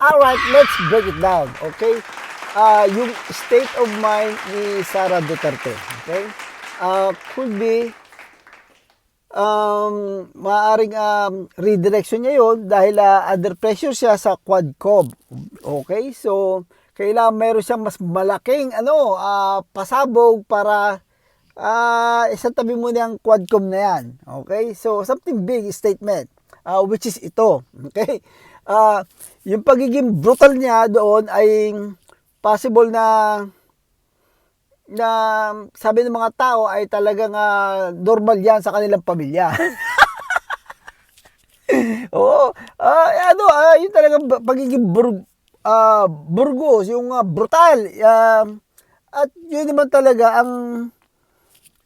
Alright, let's break it down. Okay? Ah, yung state of mind ni Sara Duterte. Okay? Ah, could be um, maaring um, redirection niya yon dahil ah, under pressure siya sa Quadcom. Okay? So, kailangan meron siyang mas malaking ano, ah, pasabog para ah isang tabi mo yung Quadcom na yan. Okay? So, something big statement. ah, which is ito. Okay? Ah, yung pagiging brutal niya doon ay possible na na sabi ng mga tao ay talagang ah, normal yan sa kanilang pamilya. Oo. Ah, ano, ah, yung talagang pagiging bur, ah, burgos, yung ah, brutal. ah, at yun naman talaga ang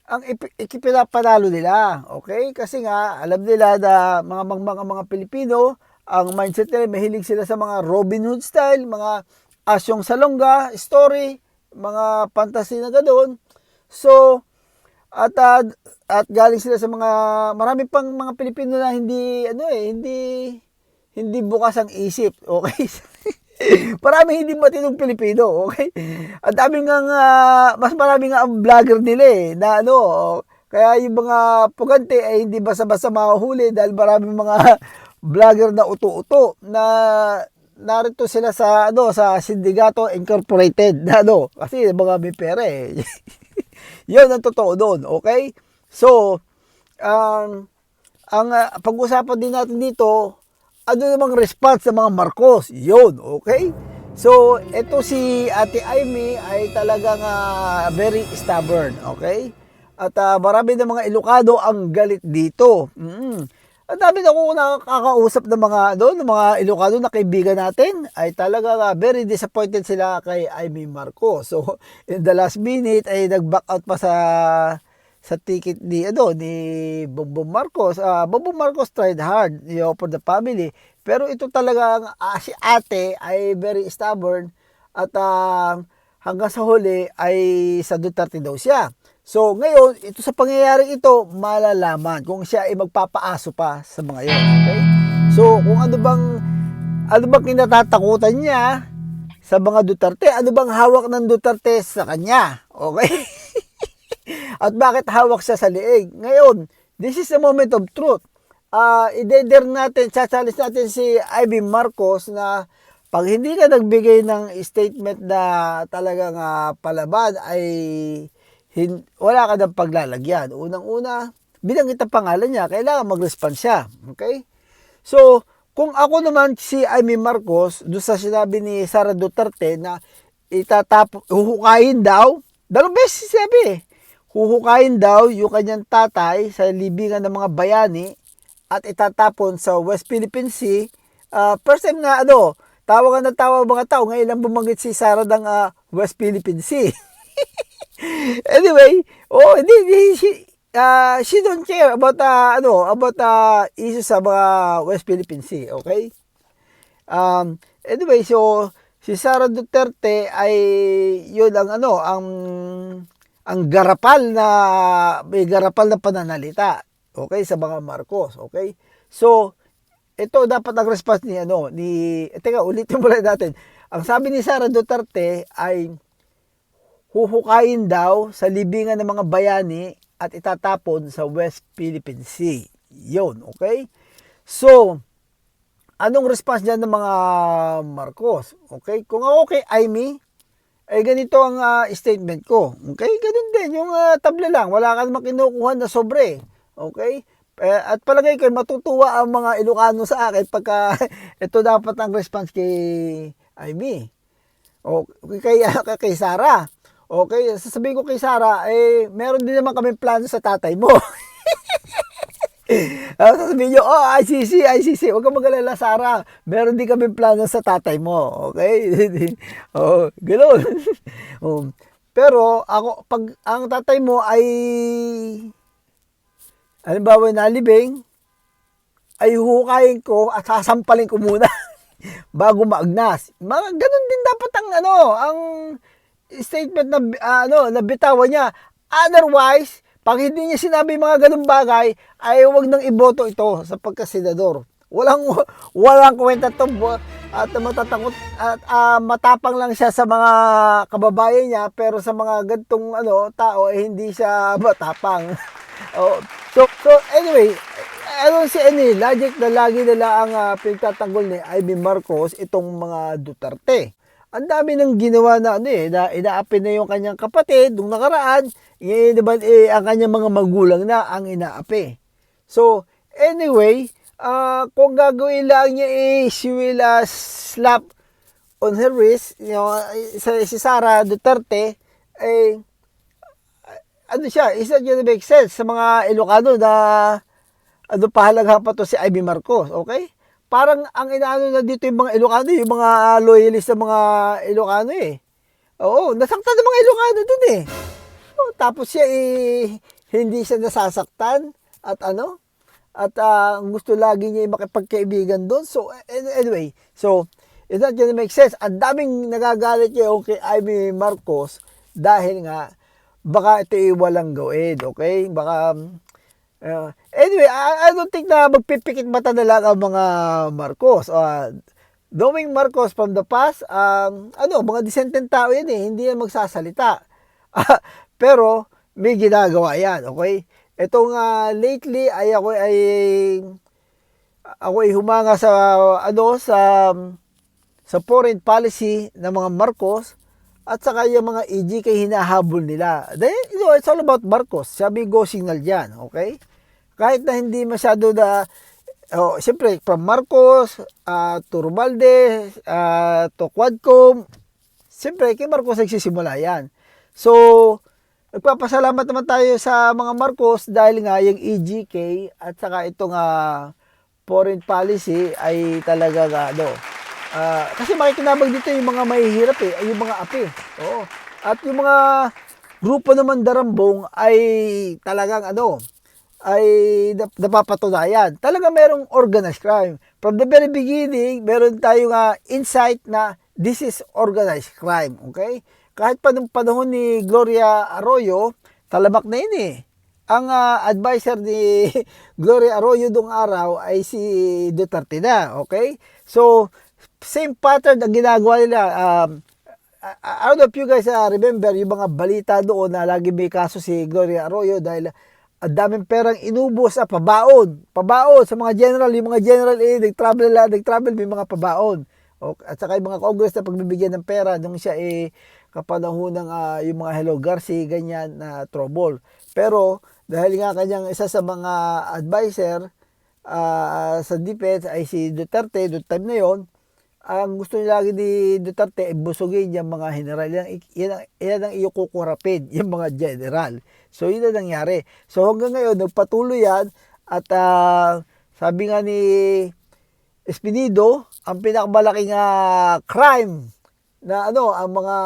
ang ipi- ikipinapanalo nila. Okay? Kasi nga, alam nila na mga, mga, mga Pilipino, ang mindset nila, mahilig sila sa mga Robin Hood style, mga asyong salonga, story, mga fantasy na ganoon. So, at ah, at galing sila sa mga marami pang mga Pilipino na hindi ano eh, hindi hindi bukas ang isip. Okay? marami hindi matinong Pilipino, okay? Ang dami nga nga- mas marami nga ang vlogger nila eh, na ano, kaya yung mga pugante ay hindi basta-basta mahuhuli dahil marami mga vlogger na uto-uto na narito sila sa ano sa Sindicato Incorporated na ano kasi mga may pera eh. Yun ang totoo doon, okay? So, um, ang ah, pag-usapan din natin dito, ano namang response ng mga Marcos? Yun, okay? So, ito si Ate Amy ay talagang ah, very stubborn, okay? At ah, marami ng mga Ilocano ang galit dito. Mm. Ang dami na ako nakakausap ng mga doon, ng mga Ilocano na kaibigan natin ay talaga ah, very disappointed sila kay Amy Marcos. So, in the last minute ay nag-back out pa sa sa ticket ni ano ni Bongbong Marcos. Ah, Bongbong Marcos tried hard you know, for the family. Pero ito talaga ah, si ate ay very stubborn at ah, hanggang sa huli ay sa Duterte daw siya. So ngayon, ito sa pangyayari ito, malalaman kung siya ay magpapaaso pa sa mga yon. Okay? So kung ano bang ano bang kinatatakutan niya sa mga Duterte, ano bang hawak ng Duterte sa kanya? Okay? At bakit hawak siya sa liig? Ngayon, this is the moment of truth. Ah, i-dare natin, sasalis natin si Ivy Marcos na pag hindi ka nagbigay ng statement na talagang ah, palaban ay hin- wala ka ng paglalagyan. Unang-una, bilang kita pangalan niya, kailangan mag-respond siya. Okay? So, kung ako naman si Amy Marcos, doon sa sinabi ni Sara Duterte na itatap, huhukayin daw, dalawang beses sabi eh, huhukayin daw yung kanyang tatay sa libingan ng mga bayani at itatapon sa West Philippine Sea. Ah, first time na ano, tawagan na tawa ang mga tao, ngayon lang bumanggit si Sara ng ah, West Philippine Sea. anyway, oh, hindi, hindi she, ah, she don't care about uh, ano, about uh, issues sa mga West Philippine Sea, okay? Um, anyway, so si Sara Duterte ay yun ang ano, ang ang garapal na may garapal na pananalita, okay, sa mga Marcos, okay? So, ito dapat ang response ni ano, ni eh, teka, ulitin muna natin. Ang sabi ni Sara Duterte ay huhukayin daw sa libingan ng mga bayani at itatapon sa West Philippine Sea. Yun, okay? So, anong response niyan ng mga Marcos? Okay? Kung ako kay Amy, ay ganito ang ah, statement ko. Okay? Ganun din. Yung ah, tabla lang. Wala ka namang na sobre. Okay? Eh, at palagay ko, matutuwa ang mga Ilocano sa akin pagka ito dapat ang response kay Amy. O kay, kay, kay Sara. Okay, sasabihin ko kay Sara, eh, meron din naman kami plano sa tatay mo. Ah, sasabihin nyo, oh, ICC, ICC, huwag kang mag-alala, Sara. Meron din kami plano sa tatay mo. Okay? oh, ganoon. oh. Pero, ako, pag ang tatay mo ay, halimbawa nalibing, ay huhukayin ko at sasampalin ko muna bago maagnas. Mga ganun din dapat ang ano, ang statement na ah, ano, na bitawan niya. Otherwise, pag hindi niya sinabi mga ganung bagay, ay huwag nang iboto ito sa pagkasenador. Walang walang kwenta to at matatakot at ah, matapang lang siya sa mga kababayan niya pero sa mga gantong ano tao eh hindi siya matapang. oh, so so anyway, ano si any logic na lagi nila ang uh, pinagtatanggol ni Ivy Marcos itong mga Duterte. Ang dami nang ginawa na ano eh, na inaapi na yung kanyang kapatid nung nakaraan, eh, diba, eh, ang kanyang mga magulang na ang inaapi. So, anyway, ah kung gagawin lang niya eh, she will ah, slap on her wrist, you know, si Sara Duterte, eh, ano siya, is not gonna make sense sa mga Ilocano na ano pahalaga pa to si Ivy Marcos, okay? Parang ang inaano na dito yung mga Ilocano, yung mga loyalist ng mga Ilocano eh. Oo, nasaktan ng mga Ilocano dun eh. Oh, tapos siya eh, hindi siya nasasaktan at ano, at ah, ang gusto lagi niya makipagkaibigan doon. So, an- anyway, so, it's not gonna make sense. Ang daming nagagalit niya kay Ivy Marcos dahil nga, baka ito ay walang gawin, okay? Baka, uh, anyway, I, I don't think na magpipikit mata na lang ang mga Marcos. Uh, knowing Marcos from the past, um, ano, mga disenteng tao yan eh, hindi yan magsasalita. Pero, may ginagawa yan, okay? Itong uh, lately ay ako ay ako ay humanga sa ano sa sa foreign policy ng mga Marcos at saka yung mga EGK hinahabol nila. Then, you know, it's all about Marcos. Sabi go signal dyan, okay? Kahit na hindi masyado na, oh, siyempre, from Marcos uh, to Romalde, uh, to Quadcom, siyempre, kay Marcos nagsisimula yan. So, nagpapasalamat naman tayo sa mga Marcos dahil nga yung EGK at saka itong uh, foreign policy ay talaga ano, Ah, kasi makikinabang dito yung mga mahihirap eh, yung mga api. Oo. At yung mga grupo naman darambong ay talagang ano, ay nap- napapatunayan. Talaga merong organized crime. From the very beginning, meron tayong uh, insight na this is organized crime. Okay? Kahit pa nung panahon ni Gloria Arroyo, talamak na yun eh. Ang ah, advisor ni Gloria Arroyo dong araw ay si Duterte na. Okay? So, same pattern ang ginagawa nila. Um, I, I don't know if you guys uh, remember yung mga balita doon na lagi may kaso si Gloria Arroyo dahil ang daming perang inubos sa pabaon. Pabaon sa mga general. Yung mga general eh, nag-travel lang, nag-travel may mga pabaon. O, at saka yung mga congress na pagbibigyan ng pera nung siya eh kapanahon ng ah, yung mga Hello Garcia, ganyan na trouble. Pero dahil nga kanyang isa sa mga advisor ah, sa defense ay si Duterte, noong time na yon, ang gusto niya lagi ni Duterte ay busugin yung mga general. Yan, yan, yan ang iyo kukurapin, yung mga general. So, yun ang nangyari. So, hanggang ngayon, nagpatuloy yan. At ah, sabi nga ni Espinido, ang pinakamalaking ah, crime na ano, ang mga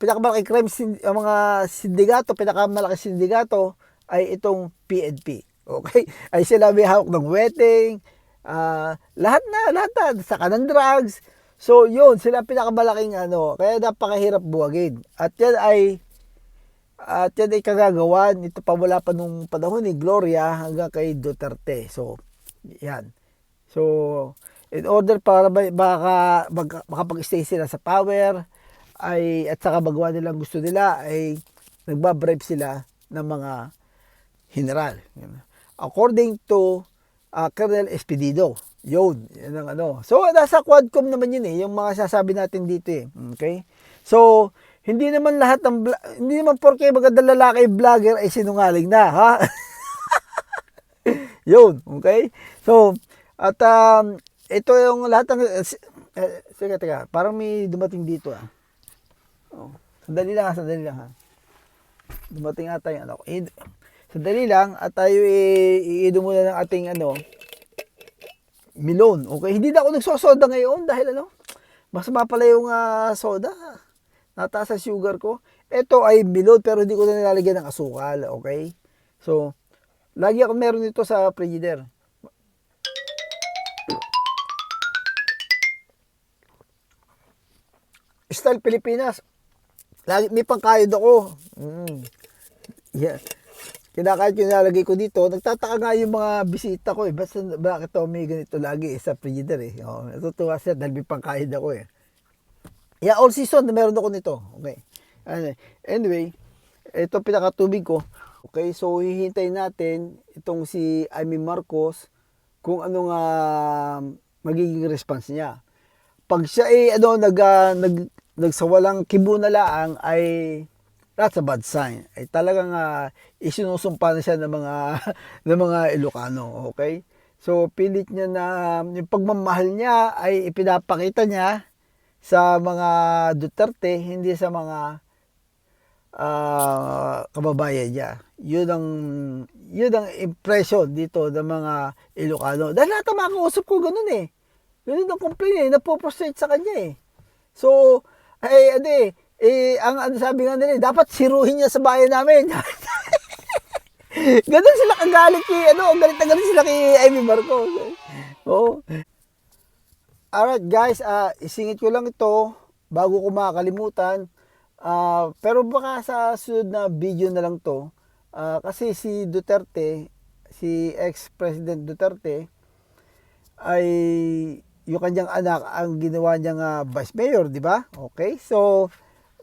pinakamalaking crime, ang mga sindikato, pinakamalaking sindikato ay itong PNP. Okay? Ay sila may hawak ng wedding, ah, lahat na, lahat na, sa kanang drugs. So, yun, sila pinakamalaking ano, kaya napakahirap buwagin. At yan ay, at yan ay kagagawan, ito pa wala pa nung panahon ni Gloria hanggang kay Duterte. So, yan. So, in order para ba- baka mag, makapag-stay sila sa power, ay, at saka magawa nilang gusto nila, ay nagbabribe sila ng mga general. According to uh, Colonel Espedido. Yun, yun ang ano. So, nasa Quadcom naman yun eh, yung mga sasabi natin dito eh. Okay? So, hindi naman lahat ng, hindi naman porke magandang lalaki vlogger ay sinungaling na, ha? yun, okay? So, at um, ito yung lahat ng, eh, sige, teka, parang may dumating dito ah. Oh, sandali lang ha, sandali lang ha. Dumating ata yung ano. Eh, sandali lang at tayo i- iido muna ng ating ano, milon. Okay, hindi na ako nagsosoda ngayon dahil ano, masama pala yung ah, soda. Nataas ang sugar ko. Ito ay milon pero hindi ko na nilalagyan ng asukal. Okay? So, lagi ako meron nito sa frigider. Style Pilipinas. Lagi may pangkayod ako. Mm. Yeah. kinakain ko nilalagay ko dito, nagtataka nga yung mga bisita ko eh. Basta bakit ako may ganito lagi eh, sa frigider eh. Oh, natutuwa siya dahil may pangkain ako eh. Yeah, all season meron ako nito. Okay. Anyway, ito pinakatubig ko. Okay, so hihintayin natin itong si Amy Marcos kung ano nga magiging response niya. Pag siya ay ano nag ah, nag nagsawalang kibo na laang ay that's a bad sign. Ay talagang uh, isinusumpa na siya ng mga ng mga Ilocano, okay? So pilit niya na yung pagmamahal niya ay ipinapakita niya sa mga Duterte, hindi sa mga ah, kababayan niya. Yun ang yun ang impression dito ng mga Ilocano. Dahil lahat ng mga kausap ko ganun eh. Ganun ang complain eh, napoprostrate sa kanya eh. So, ay, ano eh, eh, ang ano sabi nga nila, eh, dapat siruhin niya sa bayan namin. ganun sila kagalit kay, ano, galit na galit sila kay Amy Marcos. Oo. Alright guys, ah isingit ko lang ito bago ko makakalimutan. Ah, pero baka sa sunod na video na lang to. Ah, kasi si Duterte, si ex-president Duterte ay yung kanyang anak ang ginawa niyang ah, vice mayor, di ba? Okay? So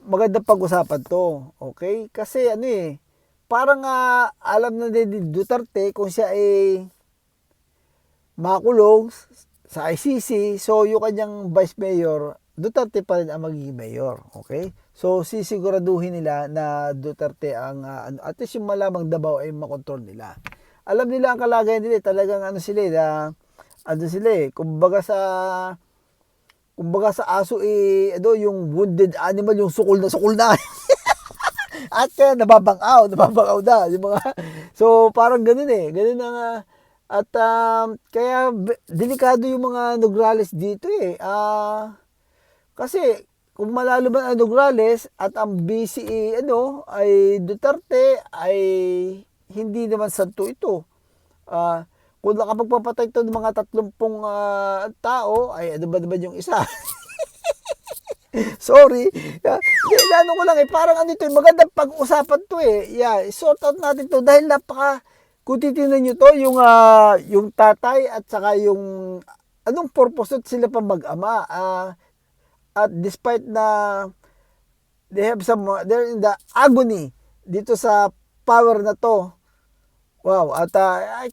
magandang pag-usapan to. Okay? Kasi ano eh, parang ah, alam na ni Duterte kung siya ay makulong sa ICC, so yung kanyang vice mayor, Duterte pa rin ang magiging mayor. Okay? So sisiguraduhin nila na Duterte ang, ah, ano, at least yung malamang Davao ay makontrol nila. Alam nila ang kalagayan nila, eh, talagang ano sila, eh, na, ano sila eh, kumbaga sa, kumbaga sa aso eh, ano, yung wounded animal, yung sukol na sukol na. At kaya nababangaw, nababangaw na. Yung mga, so parang ganun eh. Ganun ang, ah, at um, kaya delikado yung mga Nograles dito eh. Ah, kasi kung malalo man ang Nograles at ang BCE ano, ay Duterte ay hindi naman santo ito. Ah, kung nakapagpapatay ito ng mga tatlumpong ah, tao, ay ano ba naman yung isa? Sorry. Yeah, ano ko lang eh, parang ano ito, eh, magandang pag-usapan to eh. Yeah, sort out natin to dahil napaka, kung titingnan nyo to, yung, ah, yung tatay at saka yung, anong purpose sila pa mag-ama. Ah, at despite na they have some, they're in the agony dito sa power na to. Wow, at ah, I,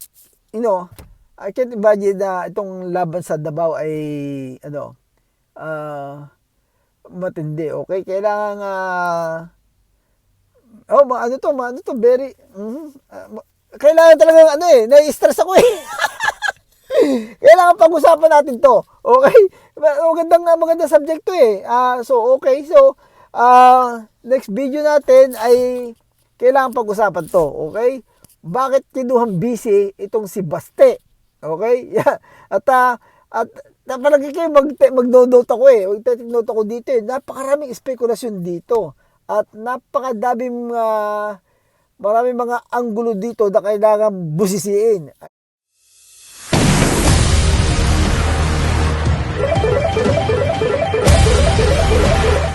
you know, I can't imagine na itong laban sa Davao ay, ano, ah, matindi, okay? Kailangan ah Oh, ma ano to, ano to, very. Ah, ma- kailangan talaga ano eh, nai-stress ako eh. kailangan pag-usapan natin to. Okay? Ma- Magandang magandang subject to eh. Ah, so okay. So, ah next video natin ay kailangan pag-usapan to, okay? Bakit kinuhang busy itong si Baste? Okay? Yeah. At ah, at napalagi kayo mag mag-note ako eh. Mag-note ako dito eh. Napakaraming spekulasyon dito. At napakadaming uh, maraming mga anggulo dito na kailangan busisiin.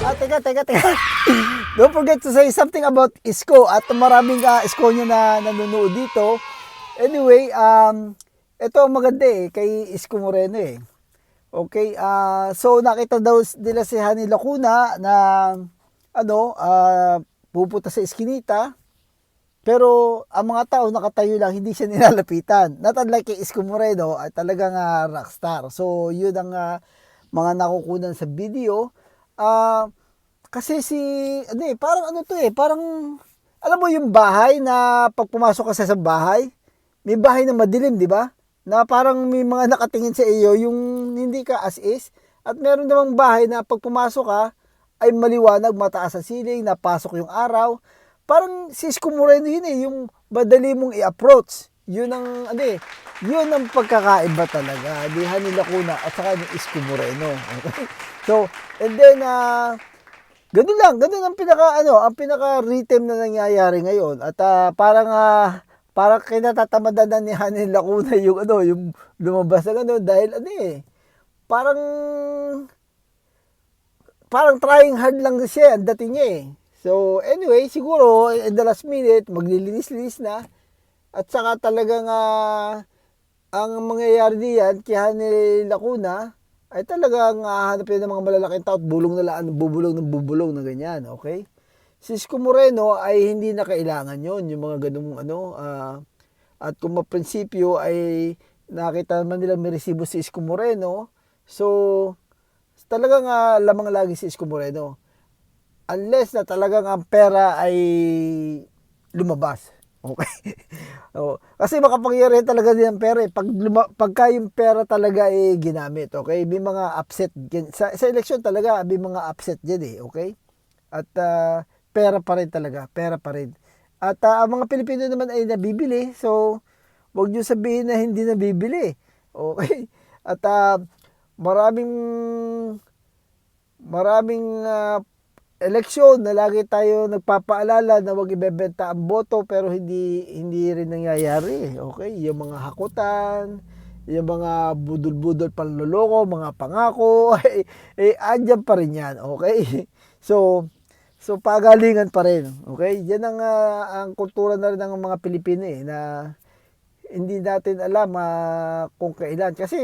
Ah, teka, teka, teka. Don't forget to say something about Isko at maraming uh, Isko nyo na nanonood dito. Anyway, um, ito maganda eh, kay Isko Moreno eh. Okay, ah so nakita daw nila si Hani Lacuna na ano, ah pupunta sa eskinita. Pero ang mga tao nakatayo lang, hindi siya nilalapitan. Not unlike kay Isko Moreno, ay talagang ah, rockstar. So yun ang ah, mga nakukunan sa video. Ah kasi si ano eh, parang ano to eh, parang alam mo yung bahay na pag pumasok ka sa bahay, may bahay na madilim, di ba? Na parang may mga nakatingin sa iyo yung hindi ka as is. At meron namang bahay na pag pumasok ka, ay maliwanag, mataas ang ceiling, napasok yung araw. Parang si Isko Moreno yun eh, yung madali mong i-approach. Yun ang, ano eh, yun ang pagkakaiba talaga. Ni Hani Lacuna at saka ni Isko Moreno. So, and then, ah, Ganun lang, ganun ang pinaka ano, ang pinaka rhythm na nangyayari ngayon. At ah, parang ah, parang kinatatamad na ni Hanin Lacuna yung ano, yung lumabas na gano'n dahil ano eh, parang parang trying hard lang siya ang dating niya eh. So anyway, siguro in the last minute maglilinis-linis na At saka talagang ah, ang mangyayari diyan kay Hanny Lacuna ay talagang hahanapin ng mga malalaking tao at bulong na laan, bubulong ng bubulong na ganyan, okay? Si Isko Moreno ay hindi na kailangan yon yung mga ganung ano, ah, at kung maprinsipyo ay nakita naman nila may resibo si Isko Moreno, so talagang ah, lamang lagi si Isko Moreno. Unless na talagang ang pera ay lumabas. Okay. Oo. Kasi makapangyarihan talaga din ang pera. Eh. Pag luma, pagka yung pera talaga ay ginamit, okay? May mga upset. Sa, sa eleksyon talaga, may mga upset din eh, okay? At ah, pera pa rin talaga, pera pa rin. At ah, ang mga Pilipino naman ay nabibili, so wag niyo sabihin na hindi nabibili. Okay? At ah, maraming maraming ah, eleksyon na lagi tayo nagpapaalala na wag ibebenta ang boto pero hindi hindi rin nangyayari. Okay? Yung mga hakutan, yung mga budol-budol panloloko, mga pangako, eh, eh andyan pa rin yan. Okay? So, so pagalingan pa rin. Okay? Yan ang, ah, ang kultura na rin ng mga Pilipino eh, na hindi natin alam ah, kung kailan. Kasi,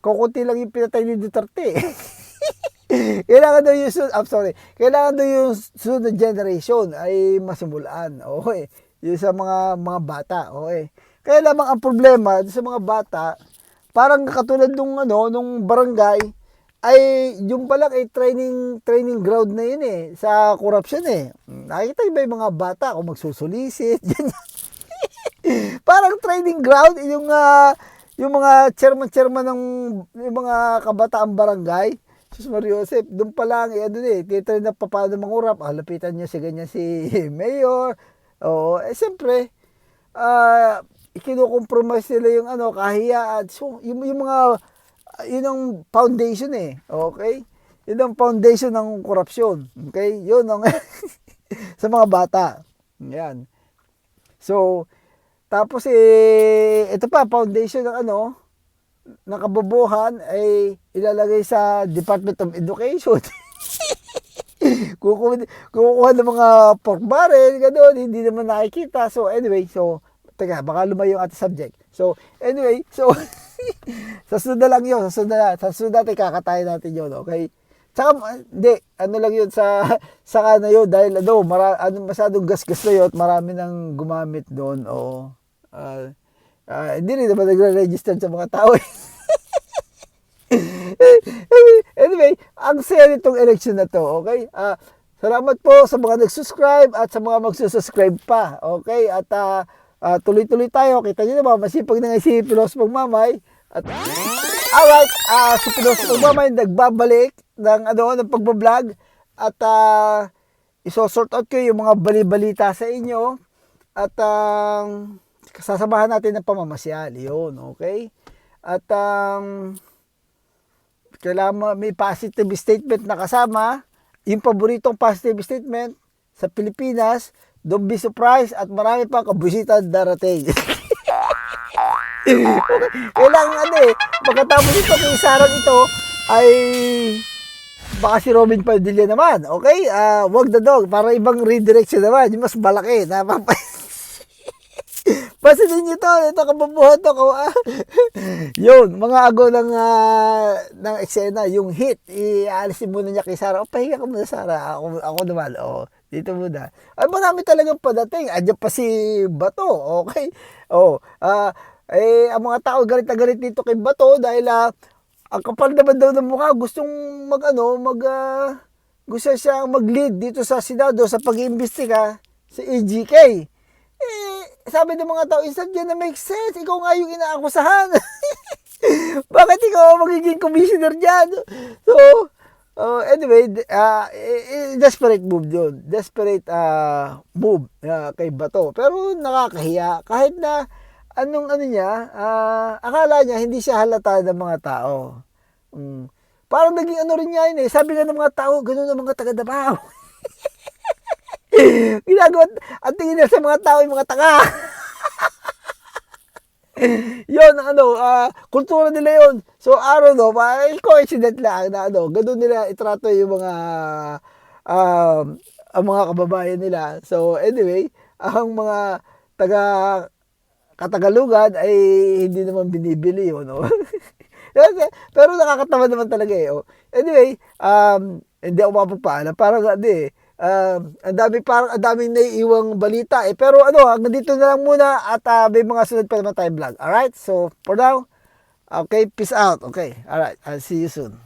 kukunti lang yung pinatay ni Duterte. kailangan daw yung I'm sorry, kailangan daw yung sunod generation ay masimulaan. Okay. Yung sa mga mga bata, okay. Kaya lamang ang problema sa mga bata, parang katulad nung ano, nung barangay ay yung pala ay training training ground na yun eh sa corruption eh. Nakikita ba yung mga bata kung magsusulisit, parang training ground yung ah, yung mga chairman-chairman ng yung mga kabataang barangay. Sus Mario Joseph, doon pa lang, eh, ano eh, titrain na pa paano mangurap. Ah, lapitan niya si ganyan si Mayor. Oo, eh siyempre, ah, ikinukompromise nila yung ano, kahiyaan. So, yung, yung mga, yun ang foundation eh. Okay? Yun ang foundation ng korupsyon. Okay? Yun ang, sa mga bata. Yan. So, tapos eh, ito pa, foundation ng ano, ng kabobohan ay ilalagay sa Department of Education. kukuha, kukuha ng mga pork barrel, gano'n, hindi naman nakikita. So, anyway, so, teka, baka lumayo yung ating subject. So, anyway, so, sa sunod lang yun, sa sunod na, sa natin kakatayin natin yun, okay? Tsaka, hindi, ano lang yun, sa, sa na yun, dahil ano, mara, ano, masyadong gas-gas na yun, at marami nang gumamit doon, o, ah, ah, hindi rin naman nagre-register sa mga tao, anyway, ang saya nitong election na to, okay? Ah, salamat po sa mga nag-subscribe at sa mga magsusubscribe pa, okay? At ah, ah, tuloy-tuloy tayo. Kita niyo naman, masipag na nga si Pilos Magmamay. At, alright, ah, si Pilos Magmamay nagbabalik ng, ano, ng pagbablog. At, ah, isosort out ko yung mga bali-balita sa inyo. At, ang sasamahan natin ng pamamasyal. Yun, okay? At, ang kailangan may positive statement na kasama. Yung paboritong positive statement sa Pilipinas, don't be surprised at marami pang kabusita darating. kailangan ano eh, pagkatapos ito, kung sarang ito, ay baka si Robin Padilla naman. Okay? Ah, wag the dog. Para ibang redirection naman. Yung mas malaki. Napapa Pansinin nyo to, ito kababuhan to. Kawa. Yun, mga ago ng, ah, ng eksena, yung hit, ialisin muna niya kay Sarah. O, pahinga ka muna, Sarah. Ako, ako naman, o, dito muna. Ay, marami talagang padating. Andiyan pa si Bato, okay? O, ah, eh, ang mga tao galit na galit dito kay Bato dahil, ah, ang kapal naman daw ng mukha, gustong mag, ano, mag, ah, gusto siya mag-lead dito sa Senado sa pag-iimbestiga sa EGK. Eh, sabi ng mga tao, instant yan na make sense. Ikaw nga yung inaakusahan. Bakit ikaw magiging commissioner dyan? So, uh, anyway, eh, desperate move yun. Desperate ah, move ah, kay Bato. Pero nakakahiya. Kahit na anong ano niya, ah, akala niya hindi siya halata ng mga tao. Mm. Parang naging ano rin niya yun eh. Sabi nga ng mga tao, ganun ang mga taga Davao. Ginagawa, ang tingin nila sa mga tao yung mga tanga. yon ano, ah, kultura nila yon. So, araw no, may coincident lang na ano, ganun nila itrato yung mga um, ang mga kababayan nila. So, anyway, ang mga taga Katagalugan ay hindi naman binibili yun. No? Pero nakakatawa naman talaga eh. Oh. Anyway, um, hindi ako mapagpaalam. Parang ano eh, Uh, ang dami parang ang daming naiiwang balita eh. Pero ano, hanggang dito na lang muna at uh, may mga sunod pa naman tayong vlog. Alright, so for now, okay, peace out. Okay, alright, I'll see you soon.